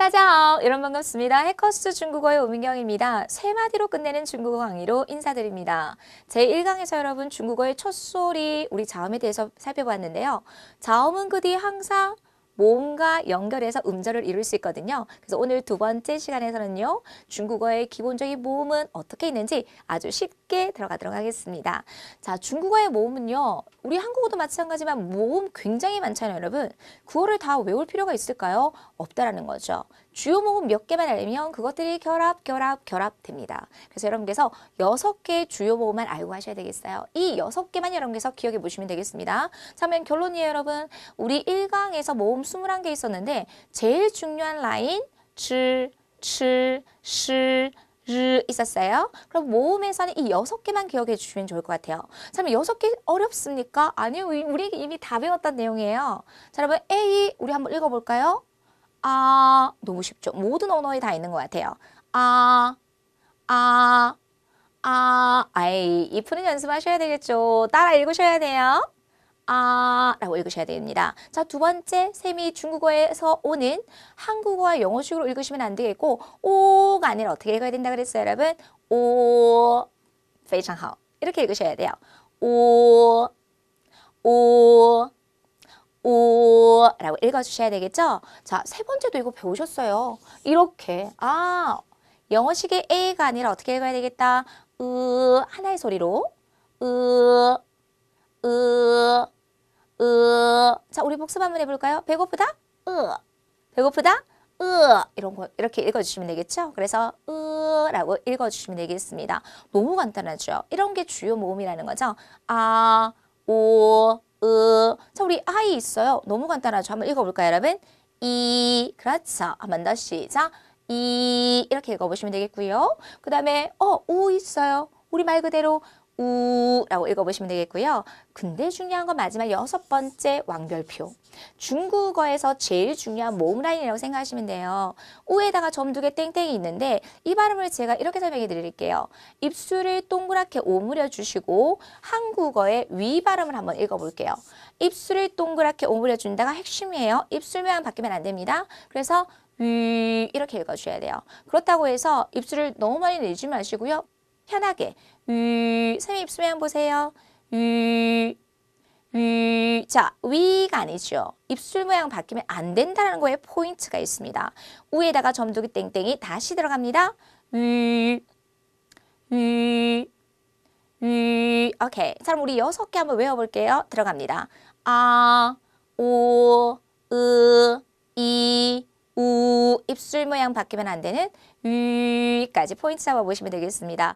따자오! 여러분 반갑습니다. 해커스 중국어의 오민경입니다. 세 마디로 끝내는 중국어 강의로 인사드립니다. 제1강에서 여러분 중국어의 첫 소리, 우리 자음에 대해서 살펴봤는데요. 자음은 그 뒤에 항상 모음과 연결해서 음절을 이룰 수 있거든요. 그래서 오늘 두 번째 시간에서는요. 중국어의 기본적인 모음은 어떻게 있는지 아주 쉽게 들어가도록 하겠습니다. 자, 중국어의 모음은요. 우리 한국어도 마찬가지지만 모음 굉장히 많잖아요, 여러분. 그거를 다 외울 필요가 있을까요? 없다라는 거죠. 주요 모음 몇 개만 알면 그것들이 결합, 결합, 결합됩니다. 그래서 여러분께서 여섯 개의 주요 모음만 알고 하셔야 되겠어요. 이 여섯 개만 여러분께서 기억해 보시면 되겠습니다. 자, 그러면 결론이에요, 여러분. 우리 1강에서 모음 21개 있었는데 제일 중요한 라인 칠, 칠, 실, 르 있었어요. 그럼 모음에서는 이 여섯 개만 기억해 주시면 좋을 것 같아요. 자, 그럼 여섯 개 어렵습니까? 아니요, 우리 이미 다 배웠던 내용이에요. 자, 여러분 A 우리 한번 읽어볼까요? 아, 너무 쉽죠? 모든 언어에 다 있는 것 같아요. 아, 아, 아, 아이, 이 푸는 연습하셔야 되겠죠. 따라 읽으셔야 돼요. 아, 라고 읽으셔야 됩니다. 자, 두 번째, 셈이 중국어에서 오는 한국어와 영어식으로 읽으시면 안 되겠고, 오가 아니라 어떻게 읽어야 된다 그랬어요, 여러분? 오, 非常好. 이렇게 읽으셔야 돼요. 오, 오, 오 라고 읽어주셔야 되겠죠? 자, 세 번째도 이거 배우셨어요. 이렇게. 아, 영어식의 A가 아니라 어떻게 읽어야 되겠다? 으, 하나의 소리로. 으, 으, 으. 자, 우리 복습 한번 해볼까요? 배고프다? 으. 배고프다? 으. 이런 거, 이렇게 읽어주시면 되겠죠? 그래서, 으 라고 읽어주시면 되겠습니다. 너무 간단하죠? 이런 게 주요 모음이라는 거죠? 아, 오, 으. 자, 우리 아이 있어요. 너무 간단하죠? 한번 읽어볼까요, 여러분? 이, 그렇죠. 한번 더 시작. 이, 이렇게 읽어보시면 되겠고요. 그 다음에, 어, 우 있어요. 우리 말 그대로 우라고 읽어보시면 되겠고요. 근데 중요한 건 마지막 여섯 번째 왕별표. 중국어에서 제일 중요한 모음 라인이라고 생각하시면 돼요. 우에다가 점 두 개 땡땡이 있는데 이 발음을 제가 이렇게 설명해 드릴게요. 입술을 동그랗게 오므려 주시고 한국어의 위 발음을 한번 읽어볼게요. 입술을 동그랗게 오므려 준다가 핵심이에요. 입술 모양 바뀌면 안 됩니다. 그래서 위 이렇게 읽어주셔야 돼요. 그렇다고 해서 입술을 너무 많이 내지 마시고요. 편하게 위 선생님 입술 모양 보세요. 위 위, 자, 위가 아니죠. 입술 모양 바뀌면 안 된다는 거에 포인트가 있습니다. 위에다가 점두기 땡땡이 다시 들어갑니다. 위, 위, 위. 오케이. 자, 그럼 우리 여섯 개 한번 외워볼게요. 들어갑니다. 아, 오, 으, 이, 우. 입술 모양 바뀌면 안 되는 위까지 포인트 잡아보시면 되겠습니다.